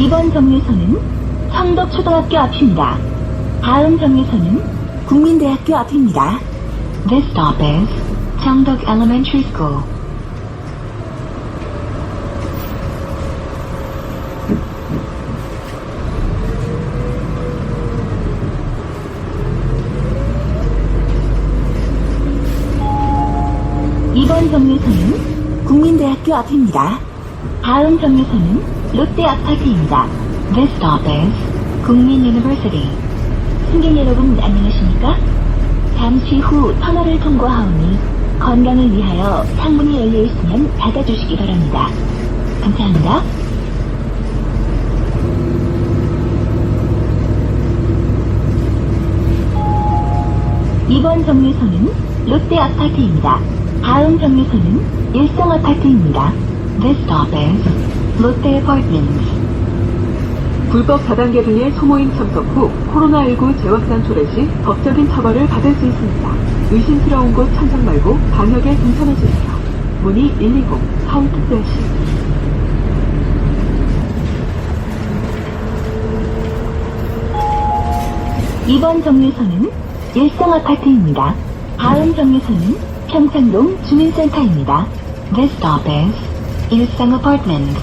이번 정류소는 청덕초등학교 앞입니다. 다음 정류소는 국민대학교 앞입니다. This stop is 청덕 Elementary School. 이번 정류소는 국민대학교 앞입니다. 다음 정류소는 롯데 아파트입니다. This stop is 국민 유니버시티. 승객 여러분 안녕하십니까? 잠시 후 터널을 통과하오니 건강을 위하여 창문이 열려 있으면 닫아주시기 바랍니다. 감사합니다. 이번 정류소는 롯데 아파트입니다. 다음 정류소는 일성 아파트입니다. This stop is 롯데 Apartments. 불법 다단계 등의 소모임 참석 후 코로나19 재확산 초래 시 법적인 처벌을 받을 수 있습니다. 의심스러운 곳 참석 말고 방역에 동참해주세요. 문의 120 서울특별시 이번 정류소는 일성 아파트입니다. 다음 정류소는 평창동 주민센터입니다. This stop is 일성 Apartments.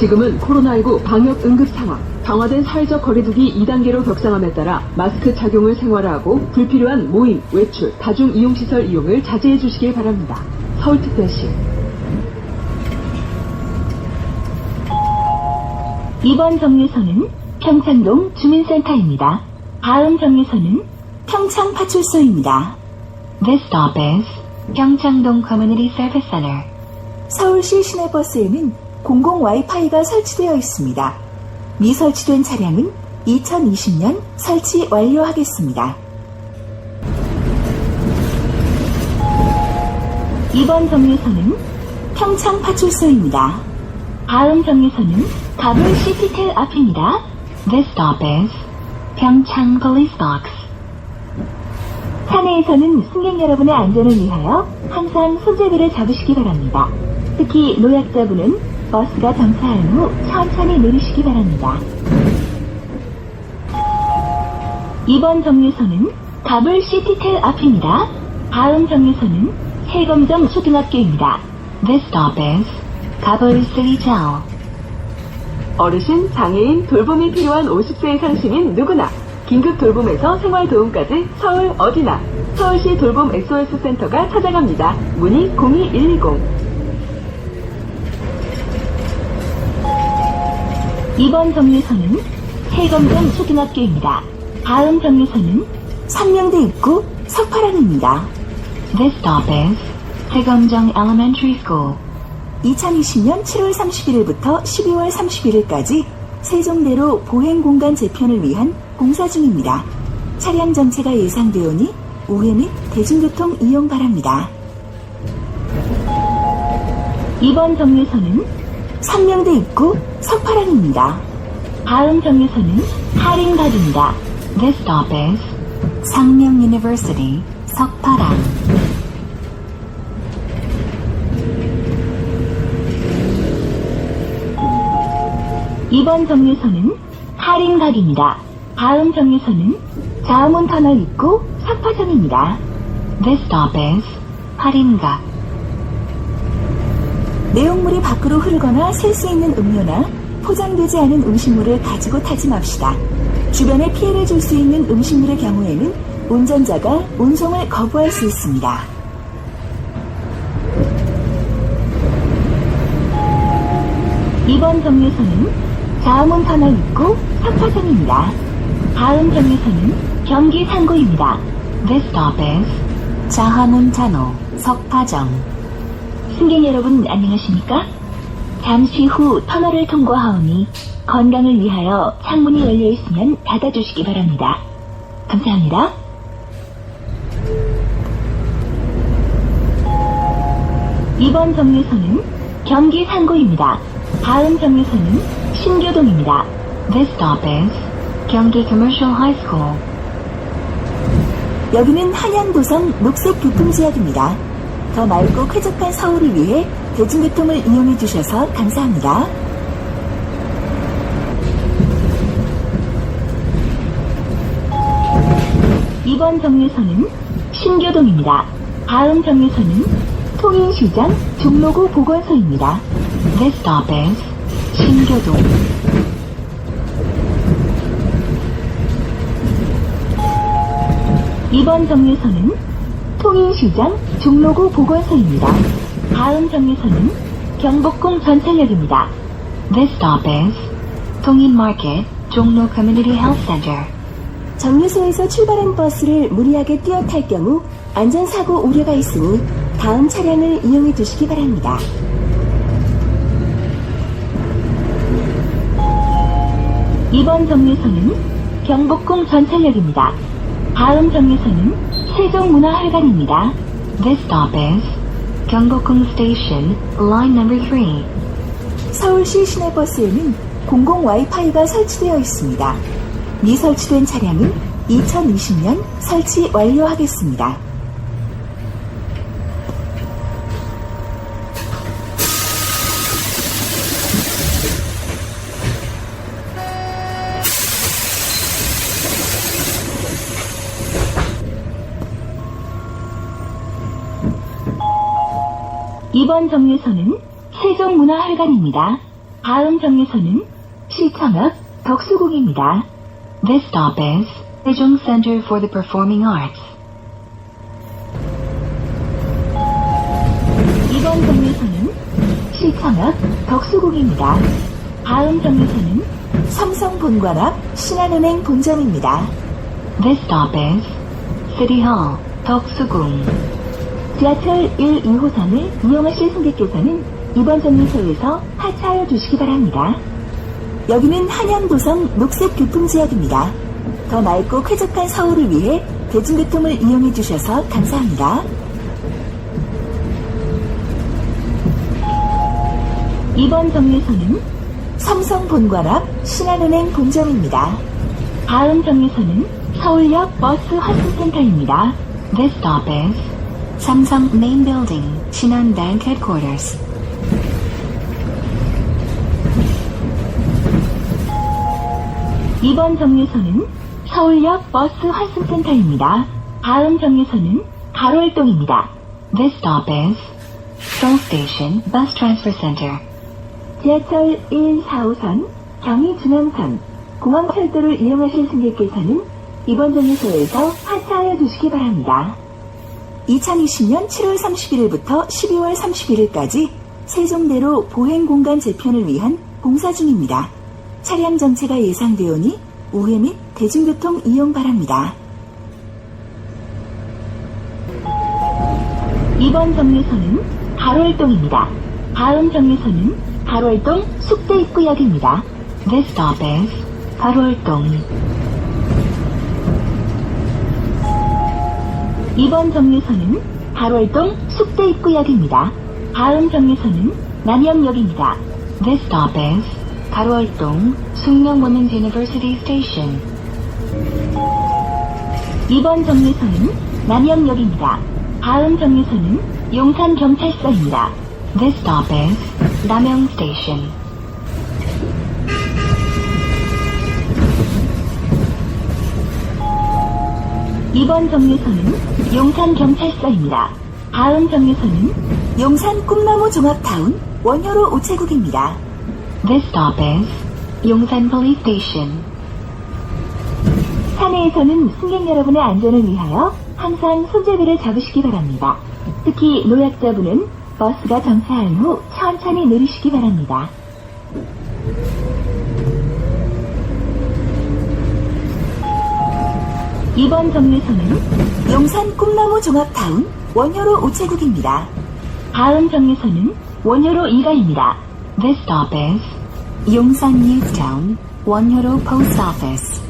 지금은 코로나19 방역 응급 상황. 강화된 사회적 거리두기 2단계로 격상함에 따라 마스크 착용을 생활화하고 불필요한 모임, 외출, 다중 이용 시설 이용을 자제해 주시길 바랍니다. 서울특별시 이번 정류소는 평창동 주민센터입니다. 다음 정류소는 평창파출소입니다. This stop is 평창동 Community Service Center. 서울시 시내버스에는 공공 와이파이가 설치되어 있습니다. 미설치된 차량은 2020년 설치 완료하겠습니다. 이번 정류소는 평창 파출소입니다. 다음 정류소는 가불 시티텔 앞입니다. This stop is 평창 Police Box. 차내에서는 승객 여러분의 안전을 위하여 항상 손잡이를 잡으시기 바랍니다. 특히 노약자분은 버스가 정차한 후 천천히 내리시기 바랍니다. 이번 정류소는 가불 시티텔 앞입니다. 다음 정류소는 세검정 초등학교입니다. This stop is 가불 시티텔. 어르신, 장애인, 돌봄이 필요한 50세 이상 시민 누구나 긴급 돌봄에서 생활 도움까지 서울 어디나 서울시 돌봄 SOS 센터가 찾아갑니다. 문의 02120 이번 정류소는 세검정 초등학교입니다. 다음 정류소는 상명대 입구 석파랑입니다. This stop is 세검정 Elementary School. 2020년 7월 31일부터 12월 31일까지 세종대로 보행공간 재편을 위한 공사 중입니다. 차량 전체가 예상되오니 우회 및 대중교통 이용 바랍니다. 이번 정류소는 상명대 입구 석파랑입니다. 다음 정류소는 하림각입니다. This stop is 상명 University 석파랑. 이번 정류소는 하림각입니다. 다음 정류소는 자문터널 입구 석파점입니다. This stop is 하림각. 내용물이 밖으로 흐르거나 셀 수 있는 음료나 포장되지 않은 음식물을 가지고 타지 맙시다. 주변에 피해를 줄 수 있는 음식물의 경우에는 운전자가 운송을 거부할 수 있습니다. 이번 정류소는 자음원 터널 입구 석파점입니다. 다음 정류소는 경기 상고입니다. This stop is 자하문 잔호 석파점. 승객 여러분 안녕하십니까? 잠시 후 터널을 통과하오니 건강을 위하여 창문이 열려 있으면 닫아주시기 바랍니다. 감사합니다. 이번 정류소는 경기 상고입니다. 다음 정류소는 신교동입니다. This stop is 경기 Commercial High School. 여기는 한양도성 녹색교통지역입니다. 더 맑고 쾌적한 서울을 위해 대중교통을 이용해 주셔서 감사합니다. 이번 정류소는 신교동입니다. 다음 정류소는 통일시장 종로구 보건소입니다. This stop is 신교동. 이번 정류소는 통인시장 종로구 보건소입니다. 다음 정류소는 경복궁 전철역입니다. This stop is 통인마켓 종로 커뮤니티 헬스 센터. 정류소에서 출발한 버스를 무리하게 뛰어 탈 경우 안전사고 우려가 있으니 다음 차량을 이용해 주시기 바랍니다. 이번 정류소는 경복궁 전철역입니다. 다음 정류소는 세종문화회관입니다. This stop is 경복궁 Station, line number 3. 서울시 시내버스에는 공공 와이파이가 설치되어 있습니다. 미 설치된 차량은 2020년 설치 완료하겠습니다. 이번 정류소는 세종문화회관입니다. 다음 정류소는 시청역 덕수궁입니다. This stop is Sejong Center for the Performing Arts. 이번 정류소는 시청역 덕수궁입니다. 다음 정류소는 삼성 본관 앞 신한은행 본점입니다. This stop is City Hall, 덕수궁. 지하철 1, 2호선을 이용하실 승객께서는 이번 정류소에서 하차하여 주시기 바랍니다. 여기는 한양도성 녹색 교통지역입니다. 더 맑고 쾌적한 서울을 위해 대중교통을 이용해 주셔서 감사합니다. 이번 정류소는 삼성 본관 앞 신한은행 본점입니다. 다음 정류소는 서울역 버스 환승센터입니다. This stop is 삼성 Main Building, 신한 Bank Headquarters. 이번 정류소는 서울역 버스 환승센터입니다. 다음 정류소는 가로일동입니다. This stop is Seoul Station Bus Transfer Center. 지하철 1, 4호선, 경의 중앙선, 공항철도를 이용하실 승객께서는 이번 정류소에서 하차하여 주시기 바랍니다. 2020년 7월 31일부터 12월 31일까지 세종대로 보행공간 재편을 위한 공사 중입니다. 차량 정체가 예상되오니 우회 및 대중교통 이용 바랍니다. 이번 정류소는 가로일동입니다. 다음 정류소는 가로일동 숙대입구역입니다. This stop is 가로일동. 이번 정류소는 가로일동 숙대 입구역입니다. 다음 정류소는 남영역입니다. This stop is 가로일동 숙명 Women's University Station. 이번 정류소는 남영역입니다. 다음 정류소는 용산 경찰서입니다. This stop is 남영 Station. 이번 정류소는 용산경찰서입니다. 다음 정류소는 용산 꿈나무 종합타운 원효로 우체국입니다. This stop is 용산 Police Station. 사내에서는 승객 여러분의 안전을 위하여 항상 손잡이를 잡으시기 바랍니다. 특히 노약자분은 버스가 정차한 후 천천히 내리시기 바랍니다. 이번 정류소는 용산 꿈나무 종합타운 원효로 우체국입니다. 다음 정류소는 원효로 2가입니다. This stop is 용산 뉴타운 원효로 포스트 오피스.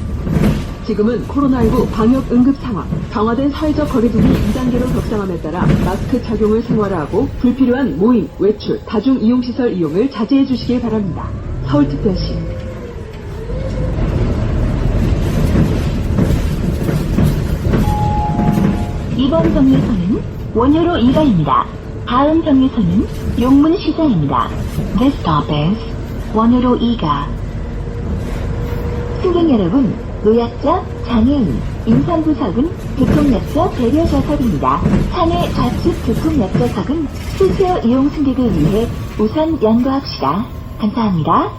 지금은 코로나19 방역 응급 상황, 강화된 사회적 거리두기 2단계로 격상함에 따라 마스크 착용을 생활화하고 불필요한 모임, 외출, 다중 이용시설 이용을 자제해 주시길 바랍니다. 서울특별시 이번 정류소는 원효로 2가입니다. 다음 정류소는 용문시장입니다. This stop is 원효로 2가. 승객 여러분, 노약자, 장애인, 임산부석은 교통약자 배려 좌석입니다. 차내 좌측 교통약자석은 휠체어 이용 승객을 위해 우선 양보합시다. 감사합니다.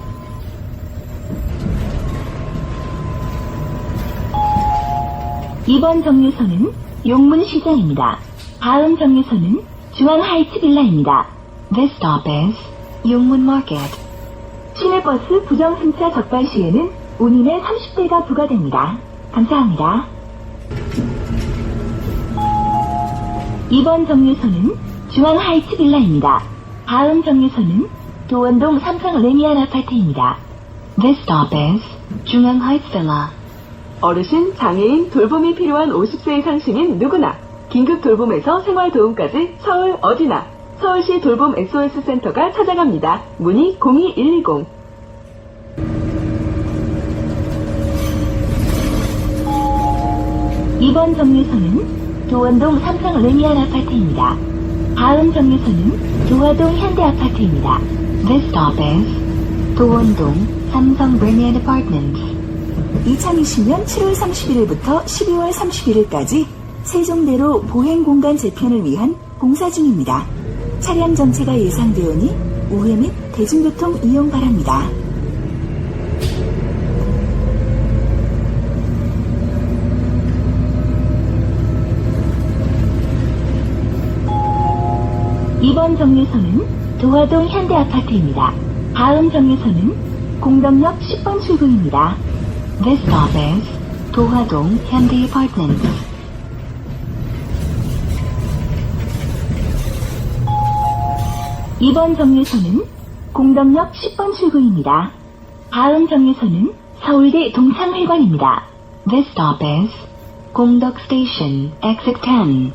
이번 정류소는 용문시장입니다. 다음 정류소는 중앙 하이츠 빌라입니다. This stop is 용문 Market. 시내버스 부정 승차 적발 시에는 운임의 30배가 부과됩니다. 감사합니다. 이번 정류소는 중앙 하이츠 빌라입니다. 다음 정류소는 도원동 삼성 레미안 아파트입니다. This stop is 중앙 하이츠 빌라. 어르신, 장애인, 돌봄이 필요한 50세 이상 시민 누구나 긴급 돌봄에서 생활 도움까지 서울 어디나 서울시 돌봄 SOS 센터가 찾아갑니다. 문의 02120. 이번 정류소는 도원동 삼성 레미안 아파트입니다. 다음 정류소는 도화동 현대 아파트입니다. This stop is 도원동 삼성 레미안 아파트먼트. 2020년 7월 31일부터 12월 31일까지 세종대로 보행 공간 재편을 위한 공사 중입니다. 차량 전체가 예상되오니 우회 및 대중교통 이용 바랍니다. 이번 정류소는 도화동 현대아파트입니다. 다음 정류소는 공덕역 10번 출구입니다. This stop is 도화동 현대 Apartment. 이번 정류소는 공덕역 10번 출구입니다. 다음 정류소는 서울대 동창회관입니다. This stop is 공덕 Station, Exit 10.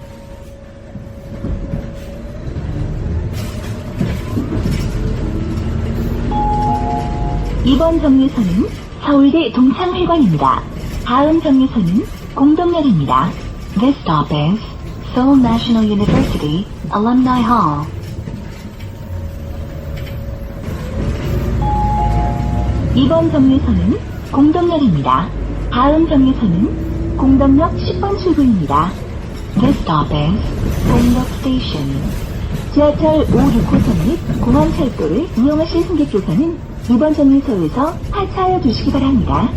이번 정류소는 서울대 동창회관입니다. 다음 정류소는 공덕역입니다. This stop is Seoul National University Alumni Hall. 이번 정류소는 공덕역입니다. 다음 정류소는 공덕역 10번 출구입니다. This stop is 공덕 Station. 지하철 5, 6호선 및 공항철도를 이용하실 승객께서는 이번 정류소에서 하차하여 주시기 바랍니다.